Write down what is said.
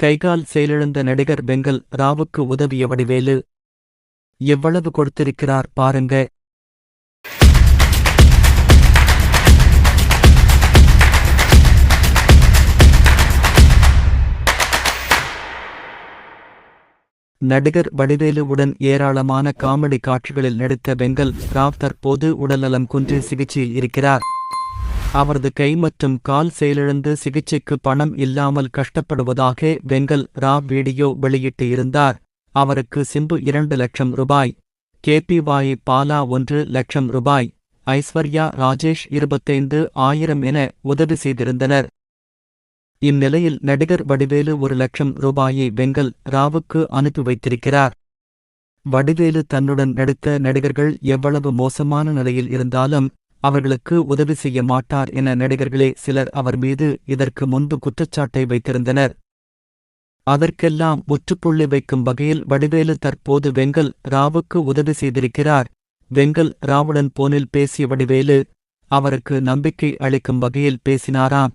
கைகால் செயலிழந்த நடிகர் பெங்கல் ராவுக்கு உதவிய வடிவேலு. எவ்வளவு கொடுத்திருக்கிறார் பாருங்க. நடிகர் வடிவேலுவுடன் ஏராளமான காமெடி காட்சிகளில் நடித்த பெங்கல் ராவ் தற்போது உடல்நலம் குன்றி சிகிச்சையில் இருக்கிறார். அவரது கை மற்றும் கால் செயலிழந்து சிகிச்சைக்கு பணம் இல்லாமல் கஷ்டப்படுவதாக வெங்கல் ரா வீடியோ வெளியிட்டு இருந்தார் அவருக்கு சிம்பு இரண்டு லட்சம் ரூபாய் கேபிவாய் பாலா ஒன்று லட்சம் ரூபாய் ஐஸ்வர்யா ராஜேஷ் இருபத்தைந்து ஆயிரம் என உதவி செய்திருந்தனர். இந்நிலையில் நடிகர் வடிவேலு ஒரு லட்சம் ரூபாயை வெங்கல் ராவுக்கு அனுப்பி வைத்திருக்கிறார். வடிவேலு தன்னுடன் நடித்த நடிகர்கள் எவ்வளவு மோசமான நிலையில் இருந்தாலும் அவர்களுக்கு உதவி செய்ய மாட்டார் என நடிகர்களே சிலர் அவர் மீது இதற்கு முன்பு குற்றச்சாட்டை வைத்திருந்தனர். அதற்கெல்லாம் முற்றுப்புள்ளி வைக்கும் வகையில் வடிவேலு தற்போது வெங்கல் ராவுக்கு உதவி செய்திருக்கிறார். வெங்கல் ராவுடன் போனில் பேசிய வடிவேலு அவருக்கு நம்பிக்கை அளிக்கும் வகையில் பேசினாராம்.